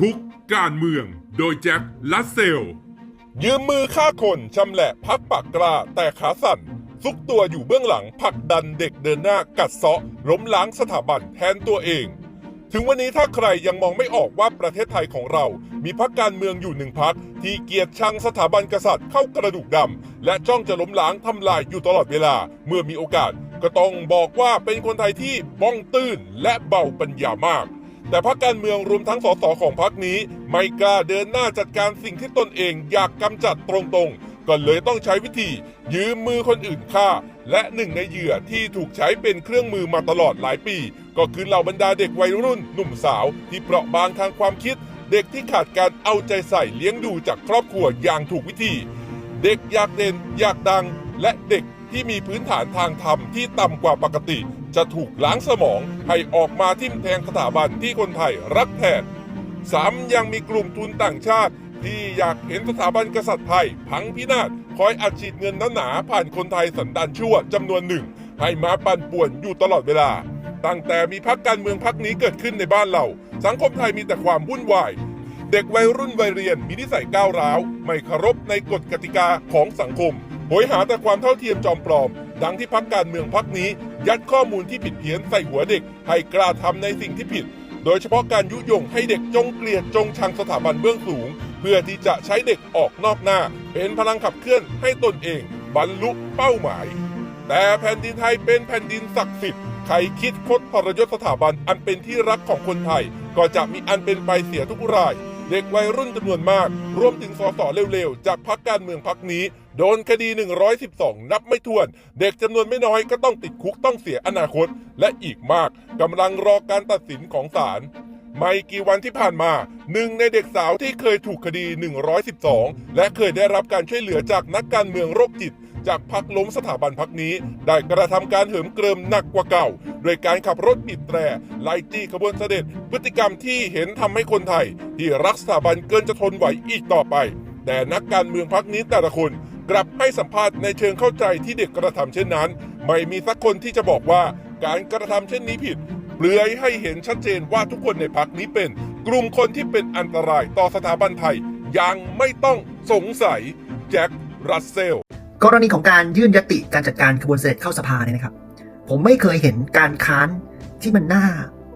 ฮุก การเมือง โดยแจ็คลัสเซล ยืมมือฆ่าคนชำแหละพักปากกล้าแต่ขาสั่น ซุกตัวอยู่เบื้องหลังผลักดันเด็กเดินหน้ากัดเซาะล้มล้างสถาบันแทนตัวเอง ถึงวันนี้ถ้าใครยังมองไม่ออกว่าประเทศไทยของเรา มีพักการเมืองอยู่หนึ่งพักที่เกียรติชังสถาบันกษัตริย์เข้ากระดูกดำและจ้องจะล้มล้างทำลายอยู่ตลอดเวลาเมื่อมีโอกาสก็ต้องบอกว่าเป็นคนไทยที่บ้องตื้นและเบาปัญญามาก แต่พรรคการเมืองรวมทั้งสสของพรรคนี้ ไม่กล้าเดินหน้าจัดการสิ่งที่ตนเองอยากกำจัดตรงๆ ก็เลยต้องใช้วิธี ยืมมือคนอื่นฆ่า และหนึ่งในเหยื่อที่ถูกใช้เป็นเครื่องมือมาตลอดหลายปี ก็คือเหล่าบรรดาเด็กวัยรุ่น หนุ่มสาว ที่เปราะบางทางความคิด เด็กที่ขาดการเอาใจใส่เลี้ยงดูจากครอบครัวอย่างถูกวิธี เด็กอยากเด่นอยากดังและเด็ก ที่มีพื้นฐานทางธรรมที่ต่ำกว่าปกติ จะถูกล้างสมองให้ออกมาทิ่มแทงสถาบันที่คนไทยรักแทนซ้ำยังมีกลุ่มทุนต่างชาติ ที่อยากเห็นสถาบันกษัตริย์ไทย พังพินาศคอยอัดฉีดเงินหนาๆผ่านคนไทยสันดานชั่วจำนวนหนึ่ง ให้มาปั่นป่วนอยู่ตลอดเวลา ตั้งแต่มีพักการเมืองพักนี้เกิดขึ้นในบ้านเรา สังคมไทยมีแต่ความวุ่นวายเด็กวัยรุ่นวัยเรียนมีนิสัยก้าวร้าว ไม่เคารพในกฎกติกาของสังคม หยหาแต่ความเท่าเทียมจอมปลอม ดังที่พักการเมืองพักนี้ ยัดข้อมูลที่ผิดเพี้ยนใส่หัวเด็ก ให้กล้าทำในสิ่งที่ผิด โดยเฉพาะการยุยงให้เด็กจงเกลียดจงชังสถาบันเบื้องสูง เพื่อที่จะใช้เด็กออกนอกหน้า เป็นพลังขับเคลื่อนให้ตนเอง บรรลุเป้าหมาย แต่แผ่นดินไทยเป็นแผ่นดินศักดิ์สิทธิ์ใครคิดคดทรยศสถาบันอันเป็นที่รักของคนไทย ก็จะมีอันเป็นไปเสียทุกราย เด็กวัยรุ่นจำนวนมาก รวมถึงสสเร็วๆ จากพักการเมืองพักนี้ โดนคดี 112 นับไม่ถ้วน เด็กจำนวนไม่น้อยก็ต้องติดคุกต้องเสียอนาคต และอีกมากกำลังรอการตัดสินของศาลไม่กี่วันที่ผ่านมาหนึ่งในเด็กสาวที่เคยถูกคดี 112 และเคยได้รับการช่วยเหลือจากนักการเมืองโรคจิต จากพักล้มสถาบันพักนี้ ได้กระทำการเหิมเกริมหนักกว่าเก่า โดยการขับรถบีบแตรไล่จี้ขบวนเสด็จ พฤติกรรมที่เห็นทำให้คนไทย ที่รักสถาบันเกินจะทนไหวอีกต่อไป แต่นักการเมืองพักนี้แต่ละคนกลับให้สัมภาษณ์ในเชิงเข้าใจที่เด็กกระทำเช่นนั้น ไม่มีสักคนที่จะบอกว่าการกระทำเช่นนี้ผิดเปลือยให้เห็นชัดเจนว่าทุกคนในพักนี้เป็น กลุ่มคนที่เป็นอันตรายต่อสถาบันไทยยังไม่ต้องสงสัย แจ็ครัสเซล กรณีของการยื่นยติการจัดการขบวนเสด็จเข้าสภาเนี่ยนะครับ ผมไม่เคยเห็นการค้านที่มันหน่า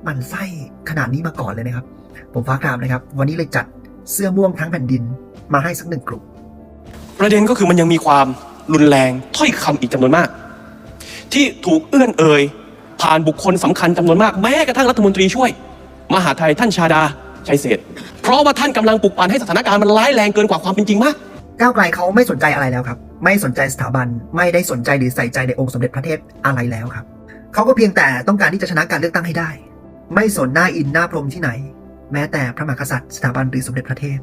มันไส้ขนาดนี้มาก่อนเลยนะครับ ผมฟ้าครามนะครับ วันนี้เลยจัดเสื้อม่วงทั้งแผ่นดินมาให้สักหนึ่งกลุ่มประเด็นก็คือมันยังมีความรุนแรงถ้อยคำอีกจำนวนมาก ที่ถูกเอื้อนเอ่ยผ่านบุคคลสำคัญจำนวนมากแม้กระทั่งรัฐมนตรีช่วย มหาไทยท่านชาดาชัยเศษเพราะว่าท่านกำลังปลุกปั่นให้สถานการณ์มันร้ายแรงเกินกว่าความเป็นจริงมาก ก้าวไกลเขาไม่สนใจอะไรแล้วครับ ไม่สนใจสถาบันไม่ได้สนใจหรือใส่ใจในองค์สมเด็จพระเทพอะไรแล้วครับเขาก็เพียงแต่ต้องการที่จะชนะการเลือกตั้งให้ได้ ไม่สนหน้าอินหน้าพรมที่ไหน แม้แต่พระมหากษัตริย์สถาบันหรือสมเด็จพระเทพ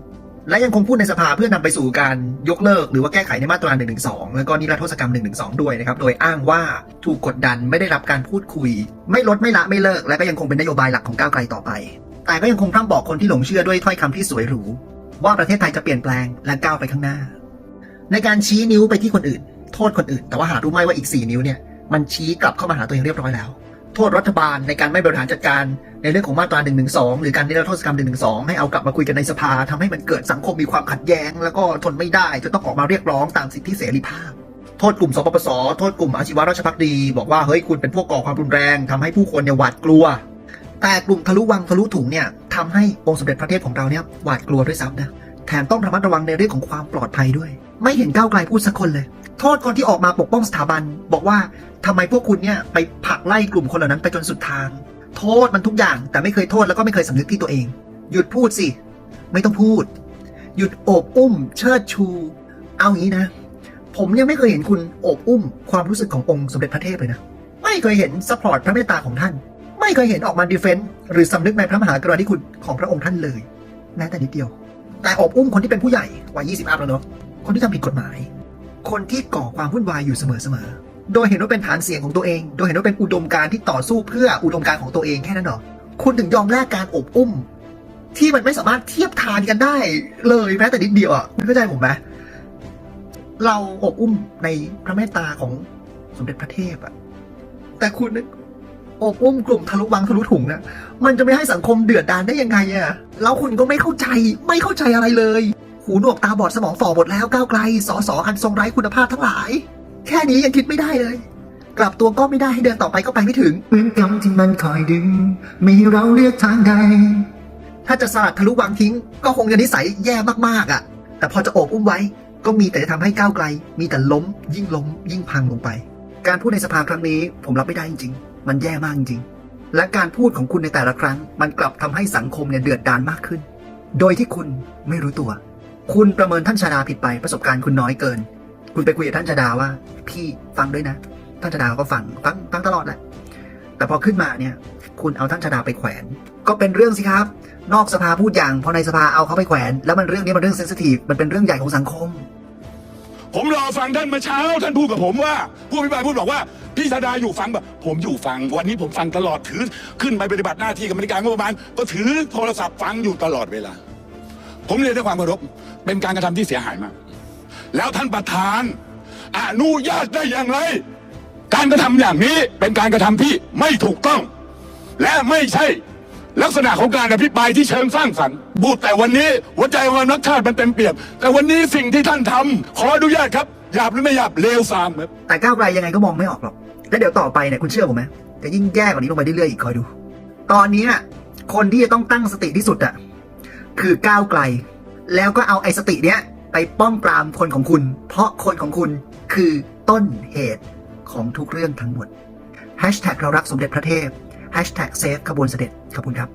และยังคงพูดในสภาเพื่อนำไปสู่การยกเลิก หรือว่าแก้ไขในมาตรา1นึแล้วก็นิรโทษกรรม1นึด้วยนะครับ โดยอ้างว่าถูกกดดันไม่ได้รับการพูดคุย ไม่ลดไม่ละไม่เลิก และก็ยังคงเป็นนโยบายหลักของก้าวไกลต่อไป แต่ก็ยังคงพร่ำบอกคนที่หลงเชื่อด้วยถ้อยคำที่สวยหรู ว่าประเทศไทยจะเปลี่ยนแปลงและก้าวไปข้างหน้า ในการชี้นิ้วไปที่คนอื่น โทษคนอื่น แต่ว่าหารู้ไหมว่าอีก 4 นิ้วเนี่ยมันชี้กลับเข้ามาหาตัวเองเรียบร้อยแล้ว โทษรัฐบาลในการไม่บริหารจัดการในเรื่องของมาตรา1นึหรือการนิรโทษกรรม1นึให้เอากลับมาคุยกันในสภาทำให้มันเกิดสังคมมีความขัดแย้ง แล้วก็ทนไม่ได้จะต้องออกมาเรียกร้องตามสิทธิเสรีภาพโทษกลุ่มสปปส โทษกลุ่มอาชีวราชพักดี บอกว่าเฮ้ยคุณเป็นพวกก่อความรุนแรงทำให้ผู้คนเนี่ยหวาดกลัว แต่กลุ่มทะลุวังทะลุถุงเนี่ย ทำให้องค์สมเด็จพระเทพของเราเนี่ยหวาดกลัวด้วยซ้ำนะแถมต้องระมัดระวังในเรื่องของความปลอดภัยด้วย ไม่เห็นก้าวไกลพูดสักคนเลย โทษคนที่ออกมาปกป้องสถาบัน บอกว่าทำไมพวกคุณเนี่ยไปผลักไล่กลุ่มคนเหล่านั้นไปจนสุดทาง โทษมันทุกอย่างแต่ไม่เคยโทษแล้วก็ไม่เคยสำนึกที่ตัวเอง หยุดพูดสิ ไม่ต้องพูด หยุดโอบอุ้ม เชิดชู เอางี้นะ ผมยังไม่เคยเห็นคุณโอบอุ้ม ความรู้สึกขององค์สมเด็จพระเทพเลยนะ ไม่เคยเห็นซัพพอร์ตพระเมตตาของท่าน ไม่เคยเห็นออกมาดีเฟนต์หรือสำนึกในพระมหากรุณาธิคุณของพระองค์ท่านเลยแม้แต่นิดเดียว แต่อบอุ้มคนที่เป็นผู้ใหญ่วัย 20 อัพแล้วเนาะคนที่ทำผิดกฎหมาย คนที่ก่อความวุ่นวายอยู่เสมอๆโดยเห็นว่าเป็นฐานเสียงของตัวเอง โดยเห็นว่าเป็นอุดมการณ์ที่ต่อสู้เพื่ออุดมการณ์ของตัวเองแค่นั้นหรอคุณถึงยอมแลกการอบอุ้ม ที่มันไม่สามารถเทียบทานกันได้เลยแม้แต่นิดเดียวอะคุณเข้าใจผมไหมเราอบอุ้มในพระเมตตาของสมเด็จพระเทพอะแต่คุณ อบอุ้มกลุ่มทะลุวังทะลุถุงนะมันจะไม่ให้สังคมเดือดดานได้ยังไงอะแล้วคุณก็ไม่เข้าใจไม่เข้าใจอะไรเลย หูหนวกตาบอดสมองฝ่อหมดแล้วก้าวไกลสอสออันทรงไร้คุณภาพทั้งหลาย แค่นี้ยังคิดไม่ได้เลย กลับตัวก็ไม่ได้ให้เดินต่อไปก็ไปไม่ถึงเหมือนกำที่มันคอยดึงไม่ให้เราเลือกทางใดถ้าจะสลัดทะลุวังทิ้ง ก็คงจะนิสัยแย่มากๆอะ่ะ แต่พอจะโอบอุ้มไว้ ก็มีแต่จะทำให้ก้าวไกล มีแต่ล้ม ยิ่งล้ม ยิ่งพังลงไป การพูดในสภาครั้งนี้ผมรับไม่ได้จริงๆ มันแย่มากจริง และการพูดของคุณในแต่ละครั้ง มันกลับทำให้สังคมเนี่ยเดือดดานมากขึ้น โดยที่คุณไม่รู้ตัว คุณประเมินท่านชาดาผิดไปประสบการณ์คุณน้อยเกิน คุณไปคุยกับท่านชาดาว่า พี่ฟังด้วยนะ ท่านชาดาก็ฟังฟังฟังตลอดแหละแต่พอขึ้นมาเนี่ย คุณเอาท่านชาดาไปแขวน ก็เป็นเรื่องสิครับ นอกสภาพูดอย่างพอในสภาเอาเขาไปแขวน แล้วมันเรื่องนี้มันเรื่องเซนซิทีฟมันเป็นเรื่องใหญ่ของสังคมผมรอฟังท่านเมื่อเช้า ท่านพูดกับผมว่าผู้อภิปรายพูดบอกว่า พี่ชาดาอยู่ฟังแบบผมอยู่ฟัง วันนี้ผมฟังตลอดถือ ขึ้นไปปฏิบัติหน้าที่กรรมการงบประมาณ ก็ถือโทรศัพท์ฟังอยู่ตลอดเวลา ผมเรียนด้วยความเคารพเป็นการกระทำที่เสียหายมาก แล้วท่านประธาน อนุญาตได้อย่างไร การกระทำอย่างนี้เป็นการกระทำที่ไม่ถูกต้อง และไม่ใช่ลักษณะของการอภิปรายที่เชิงสร้างสรรค์พูดแต่วันนี้หัวใจของนักชาติมันเต็มเปี่ยม แต่วันนี้สิ่งที่ท่านทำขออนุญาตครับหยาบหรือไม่หยาบเลวทรามครับแต่ก้าวไกลยังไงก็มองไม่ออกหรอก แล้วเดี๋ยวต่อไปเนี่ยคุณเชื่อผมไหมจะยิ่งแย่กว่านี้ลงไปเรื่อยๆอีกคอยดู ตอนนี้คนที่จะต้องตั้งสติที่สุดอะคือก้าวไกล แล้วก็เอาไอ้สติเนี้ยไปป้องปรามคนของคุณ เพราะคนของคุณคือต้นเหตุของทุกเรื่องทั้งหมด Hashtag เรารักสมเด็จพระเทพ Hashtag เซฟขบวนเสด็จขอบคุณครับ